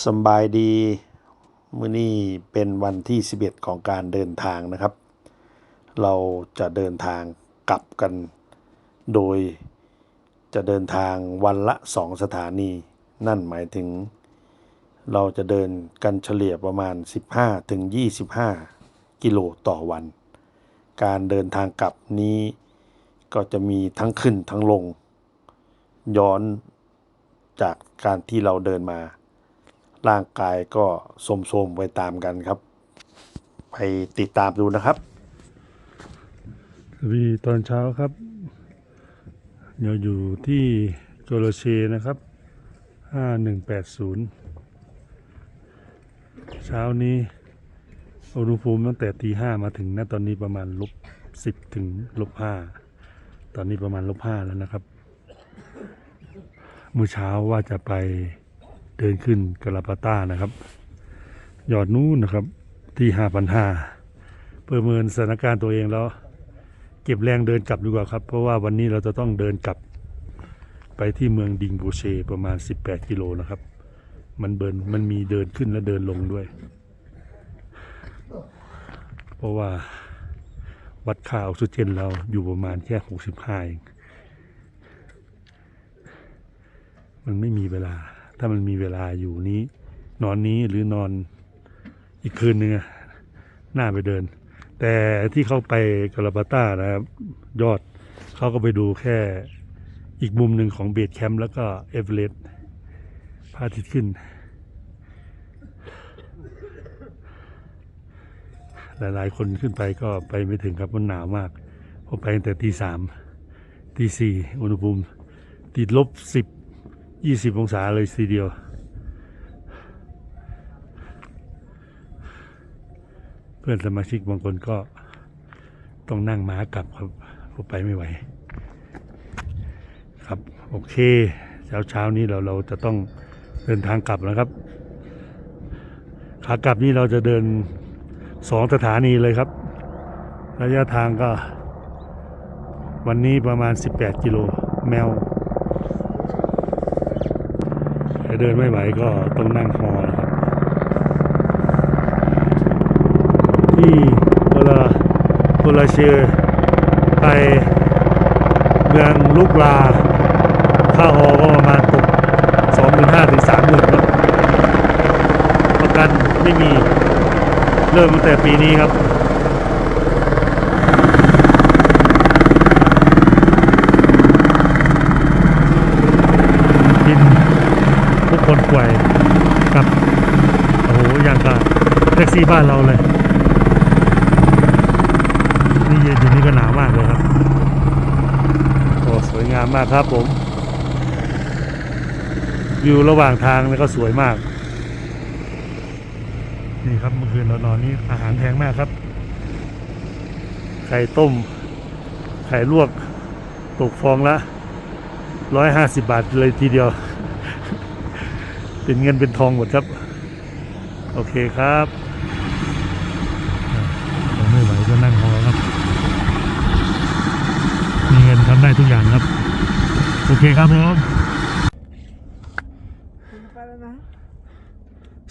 สบายดี มื้อนี้เป็นวันที่ 11 ของการเดินทางนะครับ เราจะเดินทางกลับกัน โดยจะเดินทางวันละ 2 สถานี นั่นหมายถึง เราจะเดินกันเฉลี่ยประมาณ 15ถึง25 กิโลต่อวัน การเดินทางกลับนี้ก็จะมีทั้งขึ้นทั้งลง ย้อนจากการที่เราเดินมา ร่างกายก็โทรมไปตามกันครับ ไปติดตามดูนะครับสวีตอนเช้าครับเราอยู่ที่โจโลเชนะครับ 5180 เช้านี้อุณหภูมิตั้งแต่ตีห้ามาถึงณตอนนี้ประมาณลบสิบถึงลบห้าตอนนี้ประมาณลบห้าแล้วนะครับมื้อเช้าว่าจะไป เดินขึ้นกลาปาต้านะครับ ยอดนู้นนะครับที่ห้าพันห้าประเมินสถานการณ์ตัวเองแล้ว เก็บแรงเดินกลับดีกว่าครับ เพราะว่าวันนี้เราจะต้องเดินกลับ ไปที่เมืองดิงบูเชประมาณ 18 กิโลนะครับ มันเบินมันมีเดินขึ้นและเดินลงด้วย เพราะว่าวัดค่าออกซิเจนเราอยู่ประมาณแค่ 65เองมันไม่มีเวลา ถ้ามันมีเวลาอยู่นี้ นอนนี้หรือนอนอีกคืนนึงอะน่าไปเดิน แต่ที่เขาไปกาลาปาต้านะครับ ยอดเขาก็ไปดูแค่อีกมุมหนึ่งของเบสแคมป์แล้วก็เอเวอเรสต์พระอาทิตย์ขึ้น หลายๆ คนขึ้นไปก็ไปไม่ถึงครับมันหนาวมากผมไปตั้งแต่ตีสามตีสี่อุณหภูมิติดลบสิบ ยี่สิบองศาเลยทีเดียว เพื่อนสมาชิกบางคนก็ต้องนั่งม้ากลับครับผมไปไม่ไหว ครับ โอเค เช้าเช้านี้เราเราจะต้องเดินทางกลับนะครับ ขากลับนี่เราจะเดินสองสถานีเลยครับ ระยะทางก็ วันนี้ประมาณ 18 กิโลแมว ใครเดินไม่ไหวก็ต้องนั่งฮอนะครับที่เวลาโกลาเชอร์ไปเมืองลูกลาค่าหอก็ประมาณตกสองหมื่นห้าถึงสามหมื่นครับประกันไม่มีเริ่มตั้งแต่ปีนี้ครับ กินทุกคนป่วยกับ โอ้โห อย่างกับแท็กซี่บ้านเราเลย นี่เย็นอยู่นี่ก็หนาวมากเลยครับ โอ้สวยงามมากครับผม วิวระหว่างทางนี่ก็สวยมาก นี่ครับเมื่อคืนเรานอนนี่อาหารแพงมากครับ ไข่ต้ม ไข่ลวก ตกฟองละร้อยห้าสิบบาทเลยทีเดียว เป็นเงินเป็นทองหมดครับ โอเคครับเราไม่ไหวก็นั่งพอครับ มีเงินทำได้ทุกอย่างครับ โอเคครับผม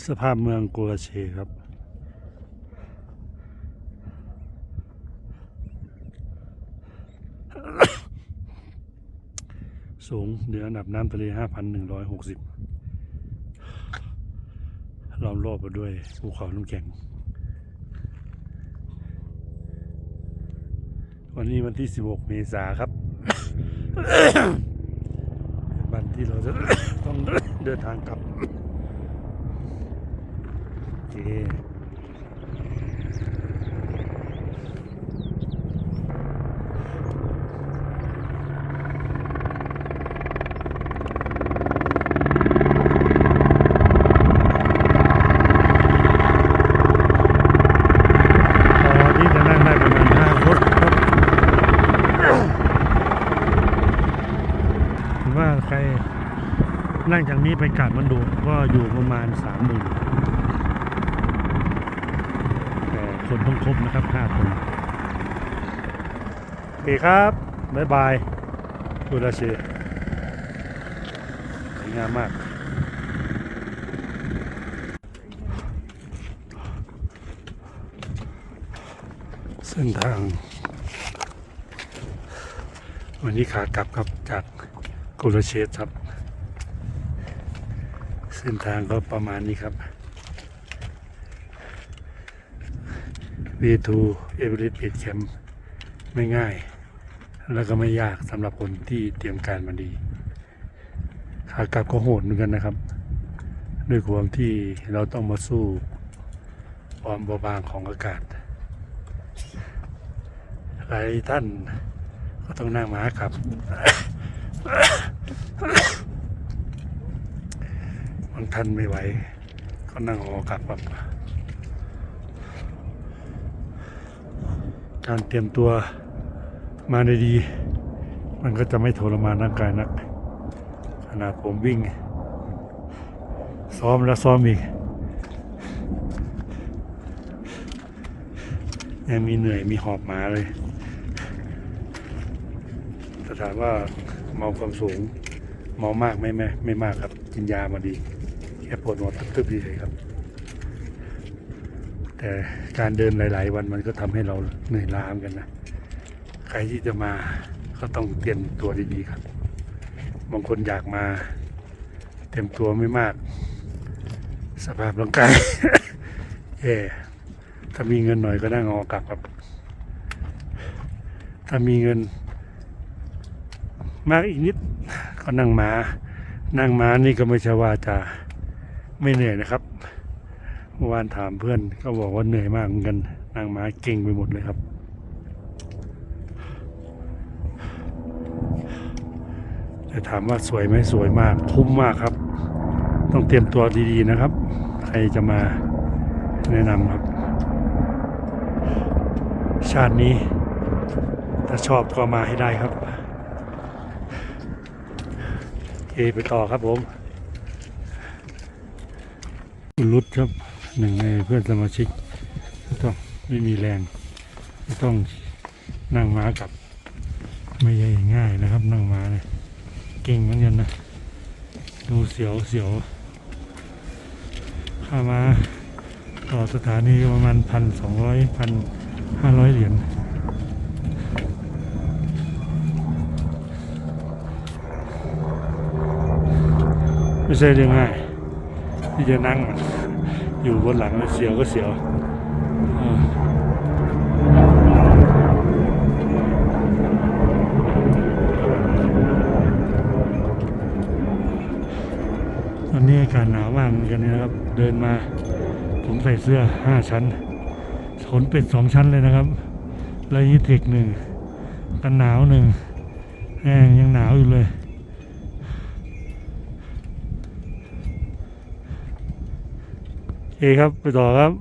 สภาพเมืองโกลาเชครับ สูงเหนือระดับน้ำทะเล 5,160ล้อมรอบไปด้วยภูเขาน้ำแข็ง วันนี้วันที่ 16 เมษาครับ ที่เราจะต้องเดินทางกลับโอเค นั่งจากนี้ไปกาดมันดูก็อยู่ประมาณสามหมื่นแต่คนต้องครบนะครับห้าคนโอเคครับ บ๊ายบายอุราเชสวยงามมากเส้นทาง วันนี้ขากลับครับจากกุลเชษครับ เส้นทางก็ประมาณนี้ครับ V2 Everest Base Camp ไม่ง่าย แล้วก็ไม่ยากสำหรับคนที่เตรียมการมาดีขากลับก็โหดเหมือนกันนะครับ ด้วยความที่เราต้องมาสู้ความเบาบางของอากาศ หลายท่านก็ต้องนั่งม้าขับ บางท่านไม่ไหว ก็นั่งหอกลับครับการเตรียมตัวมาในดี มันก็จะไม่ทรมานร่างกายนักขนาดผมวิ่ง ซ้อมแล้วซ้อมอีก ยังมีเหนื่อยมีหอบหมาเลยแต่ถามว่าเมาความสูง เมามากไหมไม่ไม่มากครับ กินยามาดี แค่ปวดหัวตึบๆดีเลยครับ แต่การเดินหลาย ๆ วันมันก็ทำให้เราเหนื่อยล้ามกันนะ ใครที่จะมาก็ต้องเตรียมตัวดีๆครับ บางคนอยากมาเตรียมตัวไม่มาก สภาพร่างกายแย่ถ้ามีเงินหน่อยก็นั่งเอกลับครับ ถ้ามีเงิน มากอีกนิดก็นั่งมา นั่งมานี่ก็ไม่ใช่ว่าจะ ไม่เหนื่อยนะครับเมื่อวานถามเพื่อนก็บอกว่าเหนื่อยมากเหมือนกันนั่งมาเก่งไปหมดเลยครับ แต่ถามว่าสวยไหมสวยมากคุ้มมากครับ ต้องเตรียมตัวดีๆนะครับ ใครจะมาแนะนำครับ ชาตินี้ ถ้าชอบก็มาให้ได้ครับ โอเคไปต่อครับผม คุณรุดครับหนึ่งในเพื่อนสมาชิกต้องไม่มีแรงต้องนั่งม้ากลับ ไม่ใช่ง่ายนะครับ นั่งม้าเนี่ยเก่งเหมือนกันนะดูเสียวเสียวข้ามาต่อสถานีประมาณพันสองร้อยพันห้าร้อยเหรียญไม่ใช่เรื่องง่าย ที่จะนั่งอยู่บนหลังเสียวก็เสียวอตอนนี้อากาศหนาวมากเหมือนกันนะครับ เดินมา ผมใส่เสื้อห้าชั้นขนเป็ดสองชั้นเลยนะครับแล้วยี่เทคหนึ่งกันหนาวหนึ่งแห้งยังหนาวอยู่เลย โอ เคครับ ไปต่อครับ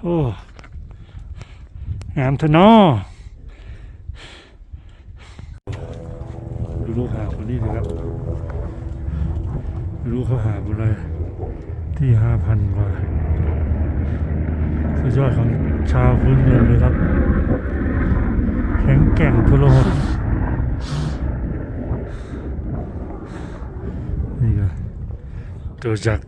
โอ้ งามทะเนอดูลูกหาคนนี้สิครับดูลูกเขาหาบนอะไรที่ห้าพันกว่า สุดยอดของชาวพื้นเมืองเลยครับ แข็งแกร่งทุรหดนี่ก็เกิ ดจาก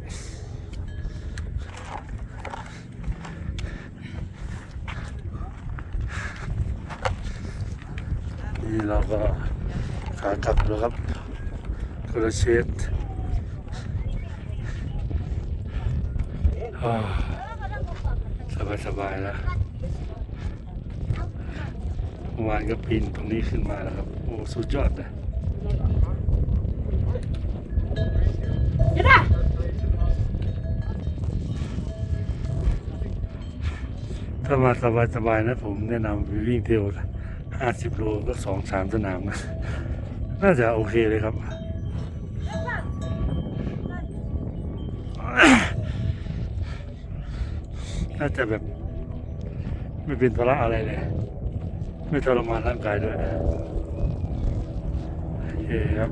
นี่เราก็ขากลับแล้วครับกระเชดสบายสบายๆแล้วเมื่อวานก็ปีนตรงนี้ขึ้นมาแล้วครับ โอ้ สุดยอดเล ถ้ามาสบายสบายๆนะผมแนะนำไปวิ่งเทรลห้าสิบโลก็สองสามสนามนะน่าจะโอเคเลยครับ น่าจะแบบ ไม่เป็นภาระอะไรเลย ไม่ทรมานร่างกายด้วย โอเคครับ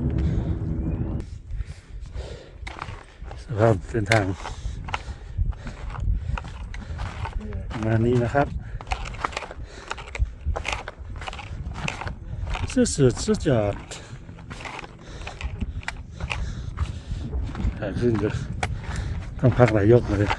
สภาพเส้นทาง ประมาณนี้นะครับสุดสุดสุดยอดขาขึ้นก็ต้องพักหลายยกเลย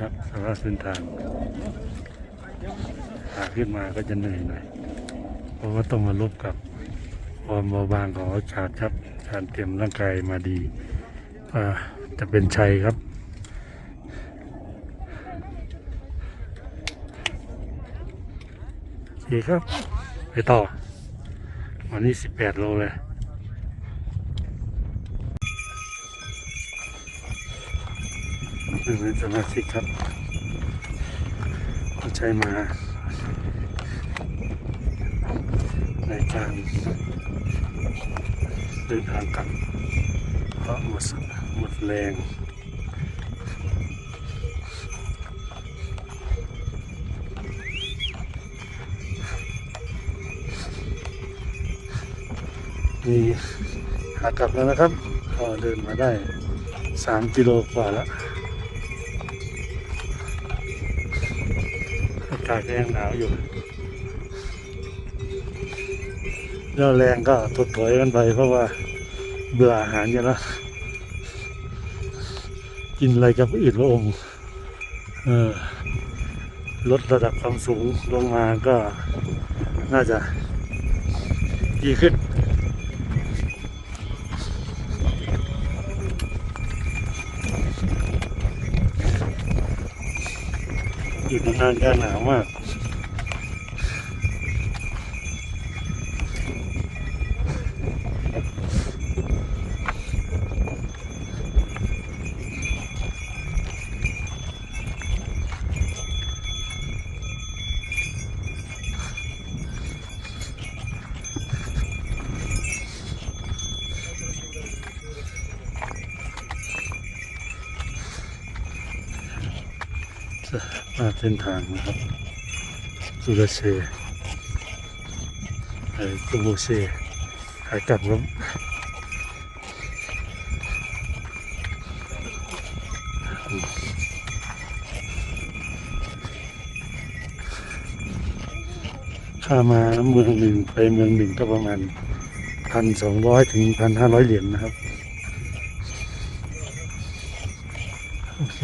ครับสำหรับเส้นทางขาขึ้นมา ก็จะเหนื่อยหน่อยเพราะว่าต้องมาลบกับความเบาบางของอากาศครับการเตรียมร่างกายมาดีจะเป็นชัยครับโอเคครับ ไปต่อ วันนี้ 18 โลเลยหนึ่งในสมาชิกครับเขาใช้มา ในการเดินทางกลับเพราะหมดหมดแรงมีขากลับแล้วนะครับก็เดินมาได้สามกิโลกว่าแล้วอากาศก็ยังหนาวอยู่ เรื่องแรงก็ถดถอยกันไป เพราะว่าเบื่ออาหารกันแล้วกินอะไรกับอืดพระองค์ลดระดับความสูงลงมาก็น่าจะดีขึ้น อยู่นานๆก็หนาวมาก เส้นทางนะครับสุรเชไอ้กุโบเชขายกลับครับค่ามาเมืองหนึ่งไปเมืองหนึ่งก็ประมาณพันสองร้อยถึงพันห้าร้อยเหรียญนะครับ โอเค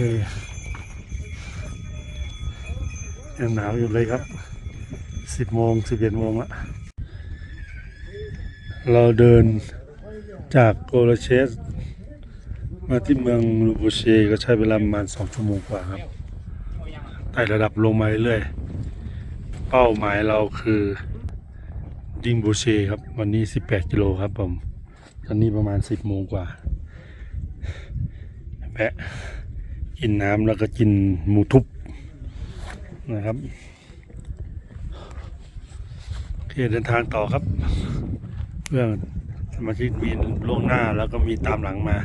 ยังหนาวอยู่เลยครับ สิบโมงสิบเอ็ดโมงละเราเดินจากโกลเชส มาที่เมืองลูโบเชก็ใช้เวลาประมาณสองชั่วโมงกว่าครับไต่ระดับลงมาเรื่อยๆเป้าหมายเราคือดิงโบเชครับ วันนี้ 18 กิโลครับผม ตอนนี้ประมาณ 10 โมงกว่าแปะกินน้ำแล้วก็กินหมูทุบ นะครับโอเคเดินทางต่อครับ เพื่อนสมาชิกมีล่วงหน้าแล้วก็มีตามหลังมา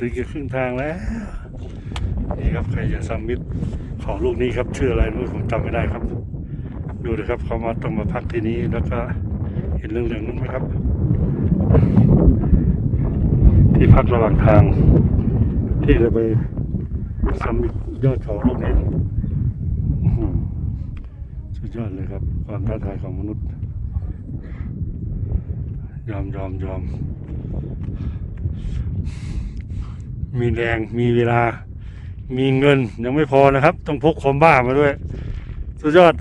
ถึงจะครึ่งทางแล้ว นี่ครับใครจะซัมมิตของลูกนี้ครับชื่ออะไรนู้นผมจำไม่ได้ครับ ดูนะครับเขามาต้องมาพักที่นี้แล้วก็เห็นเรื่องเรื่องนั้นไหมครับ ที่พักระหว่างทาง ที่จะไปสมิตยอดเขาลูกนี้สุดยอดเลยครับ ความท้าทายของมนุษย์ ยอมยอมยอม มีแรงมีเวลา มีเงินยังไม่พอนะครับ ต้องพกความบ้ามาด้วย สุดยอด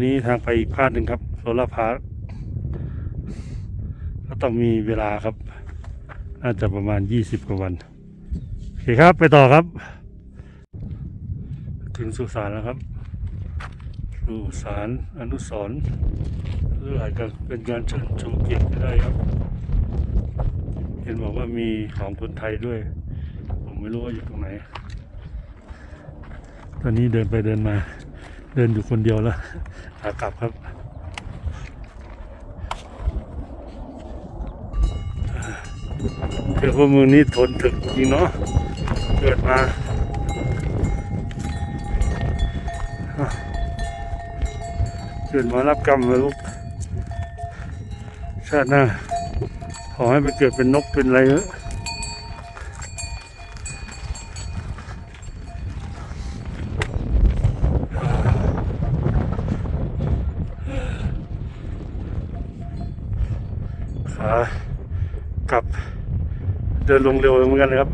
นี่ทางไปอีกพาดหนึ่งครับโซลาร์พาร์คก็ต้องมีเวลาครับ น่าจะประมาณ 20 กว่าวัน อเคครับไปต่อครับ ถึงสุสานแล้วครับ สุสานอนุสรณ์หรืออาจจะเป็นการเชิญชมเกียรติก็ได้ครับ เห็นบอกว่ามีของคนไทยด้วย ผมไม่รู้ว่าอยู่ตรงไหน ตอนนี้เดินไปเดินมา เดินอยู่คนเดียวแล้วขากลับครับเจอพวกมึงนี่ทนถึกจริงเนาะ เกิดมาเกิดมารับกรรมมาลูกชาติหน้าขอให้ไปเกิดเป็นนกเป็นอะไรเถอะขากลับเดินลงเร็วเหมือนกันเลยครับ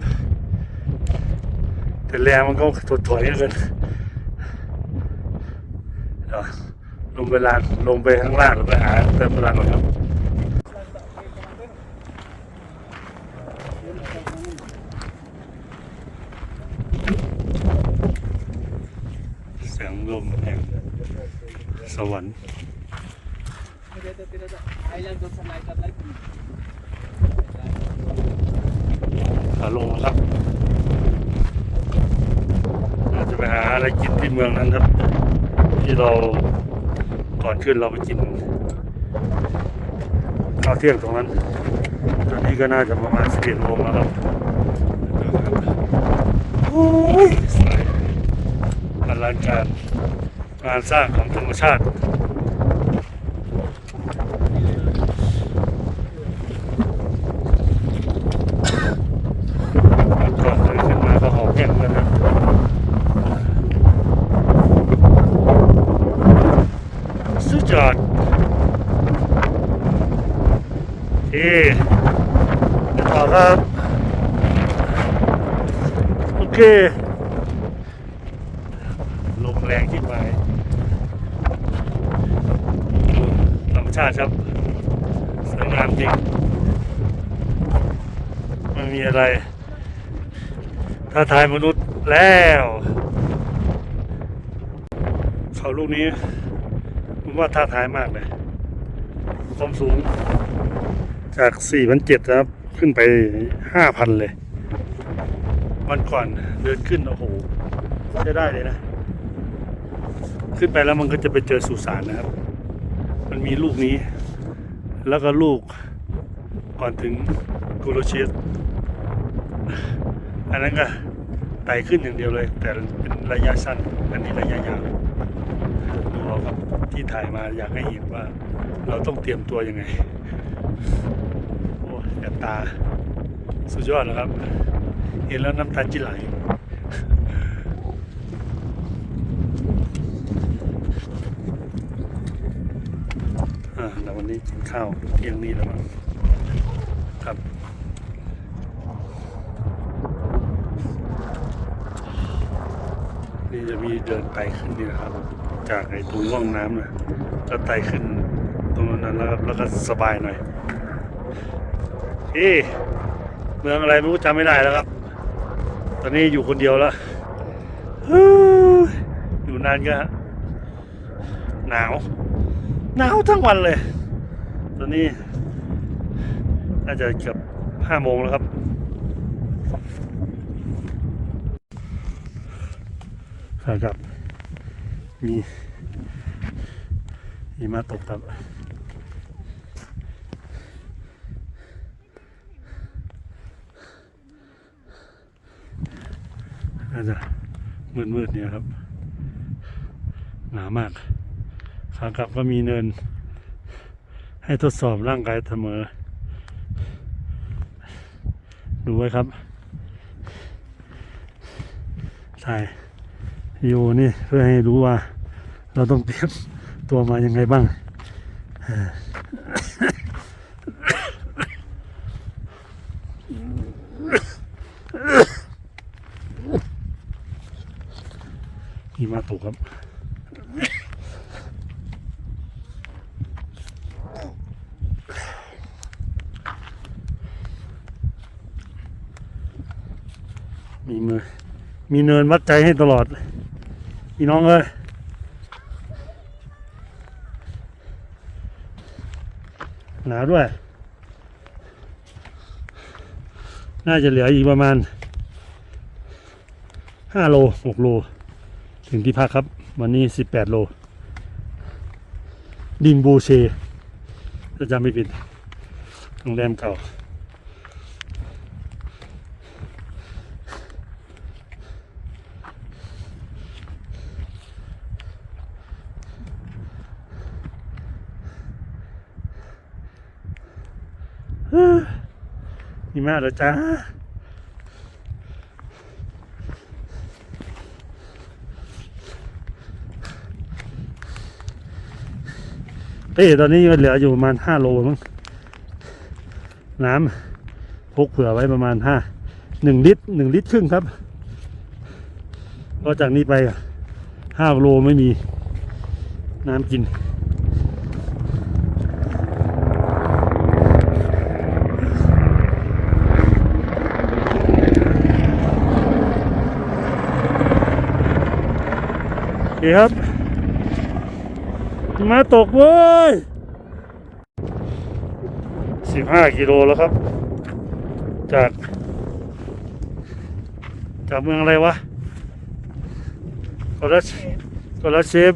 แต่แรงมันก็ถดถอยเหลือเกินเดี๋ยวลงไปลานลงไปข้างล่างหรือไปหาเติมพลังก่อนครับเสียงลมแห่งสวรรค์ขาลงครับ จะไปหาอะไรกินที่เมืองนั้นครับ ที่เราก่อนขึ้นเราไปกินข้าวเที่ยงตรงนั้น ตอนนี้ก็น่าจะประมาณสิบเอ็ดโมงแล้วครับสวยอลังการงานสร้างของธรรมชาติ ก่อนเดินขึ้นมาก็หอบแห้งแล้วนะ สุดยอดเอ๊ต่อครับ โอเค ลมแรงที่ไปธรรมชาติครับสวยงามจริงไม่มีอะไร ท้าทายมนุษย์แล้ว เขาลูกนี้ ว่าท้าทายมากเลย ความสูง จาก 4,700นะครับ ขึ้นไป 5,000 เลย วันก่อนเดินขึ้น โอ้โหใช้ได้เลยนะ ขึ้นไปแล้วมันก็จะไปเจอสุสานนะครับ มันมีลูกนี้ แล้วก็ลูกก่อนถึงกูโรเชียสอันนั้นก็ไต่ขึ้นอย่างเดียวเลย แต่เป็นระยะสั้น อันนี้ระยะยาว เอาครับที่ถ่ายมาอยากให้เห็นว่า เราต้องเตรียมตัวยังไง โอ้แอบตา สุดยอดนะครับ เห็นแล้วน้ำตาจิไหลอ่าแล้ววันนี้กินข้าวเที่ยงนี้แล้วมั้งครับนี่จะมีเดินไต่ขึ้นนี่นะครับ จากไอ้ตรงร่องน้ำนะก็ไต่ขึ้นตรงนั้นแล้วครับแล้วก็สบายหน่อยเอ๊เมืองอะไรไม่รู้จำไม่ได้แล้วครับ ตอนนี้อยู่คนเดียวแล้วอยู่นานก็หนาว หนาวทั้งวันเลย ตอนนี้ น่าจะเกือบห้าโมงแล้วครับครับ มีมีมาตกครับน่าจะมืดๆเนี่ยครับ หนามาก ขากลับก็มีเนิน ให้ทดสอบร่างกายเสมอ ดูไว้ครับ ถ่ายอยู่นี่เพื่อให้รู้ว่า เราต้องเตรียมตัวมายังไงบ้างเอ่มีมาตกครับมีมือมีเนินวัดใจให้ตลอดพี่น้องเอ้ย หนาวด้วย น่าจะเหลืออีกประมาณห้าโลหกโล ถึงที่พักครับ วันนี้สิบแปดโล ดินบูเชจะจำไม่ผิดโรงแรมเก่า มากแล้วจ้าเต้ตอนนี้มันเหลืออยู่ประมาณห้าโลมั้งน้ำพกเผื่อไว้ประมาณห้าหนึ่งลิตรหนึ่งลิตรครึ่งครับเพราะจากนี้ไปห้าโลไม่มีน้ำกิน โอเครับ มาตกเว้ยสิบห้ากิโลแล้วครับ จาก จากเมืองอะไรวะกอลัสกอลัสเชฟ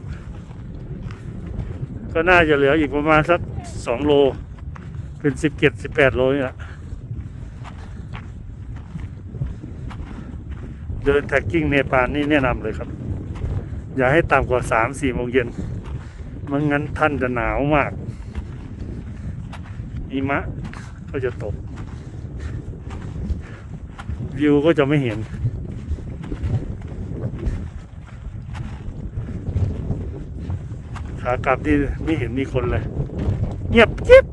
ก็น่าจะเหลืออีกประมาณสักสองโล เป็นสิบเจ็ดสิบแปดโลนี่แหละเดินแท็กกิ้งเนปาลนี่แนะนำเลยครับ อย่าให้ต่ำกว่าสามสี่โมงเย็นมันงั้นท่านจะหนาวมากหิมะก็จะตก วิวก็จะไม่เห็น ขากลับที่ไม่เห็นมีคนเลย เงียบกิ๊บ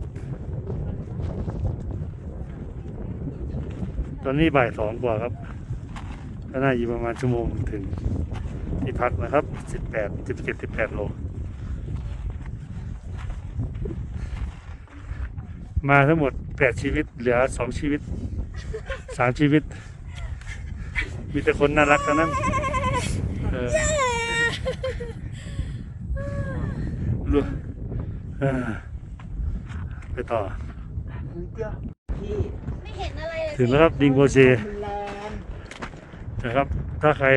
ตอนนี้บ่ายสองกว่าครับ ก็น่าอยู่ประมาณชั่วโมงถึงที่พักนะครับ 18 17 18โล มาทั้งหมด8ชีวิต เหลือ2ชีวิต3ชีวิต มีแต่คนน่ารักทั้งนั้นเออรู้เออไปต่อพี่ไม่เห็นอะไรเลยถึงแล้วครับดิงโบเชมันแรงนะครับ ถ้าใคร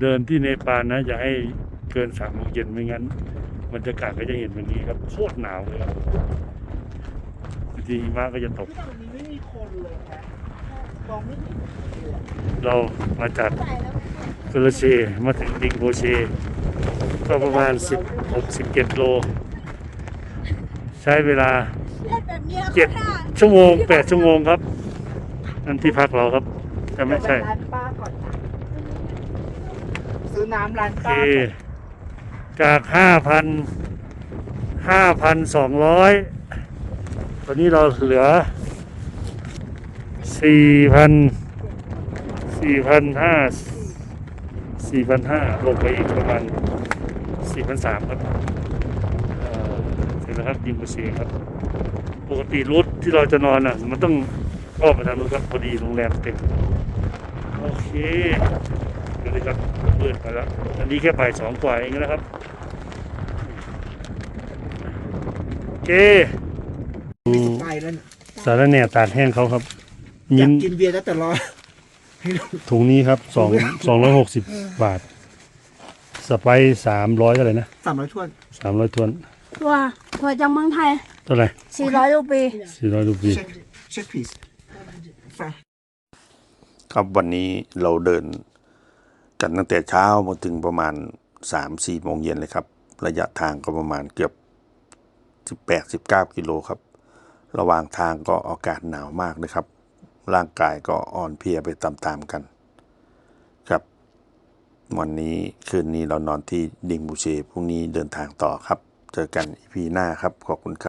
เดินที่เนปาลนะ อย่าให้เกินสามโมงเย็นไม่งั้นบรรยากาศก็จะเห็นแบบนี้ครับ โคตรหนาวเลยครับบางทีหิมะก็จะตก ไม่มีคนเลยนะมองไม่เห็นเรามาจากใส่แล้วเกลเชมาถึงดิงโบเชก็ประมาณ16 17โล ใช้เวลาเล่นแบบนี้แล้วเจ็ดชั่วโมง 8 ชั่วโมงครับ นั่นที่พักเราครับแต่ไม่ใช่ เดี๋ยวปร้านป้าก่อนนะซื้อ น้ำร้านโอป้าจากห้าพันห้าพันสองร้อยตอนนี้เราเหลือสี่พันสี่พันห้าสี่พันห้าลงไปอีกประมาณสี่พันสามครับเอ่อถึงแล้วครับยิมโบเชครับ ปกติรูทที่เราจะนอนอะ มันต้องอ้อมไปทางนู้นครับพอดีโรงแรมเต็ม โอเค นะครับเปิดมาแล้วอันนี้แค่บ่ายสองกว่าเองนะครับโอเคมีสไปแล้วเนี่ยสารแหน่ตากแห้งเขาครับอยามิ้กนกินเบียร์แล้วแต่รอให้ดูถุงนี้ครับสองสองร้อยหกสิบบาท สไปสามร้อยเท่าไหร่นะสามร้อยถ้วนสามร้อยทวน ตัวตัวจากเมืองไทย เท่าไหร่400รูปี สี่ร้อยรูปี เช็คเช็คพีซไฟครับวันนี้เราเดิน กันตั้งแต่เช้ามาถึงประมาณสามสี่โมงเย็นเลยครับ ระยะทางก็ประมาณเกือบสิบแปดสิบเก้ากิโลครับ ระหว่างทางก็อากาศหนาวมากนะครับ ร่างกายก็อ่อนเพลียไปตามๆกัน ครับ วันนี้คืนนี้เรานอนที่ดิงบูเชพรุ่งนี้เดินทางต่อครับ เจอกันอีพีหน้าครับ ขอบคุณครับ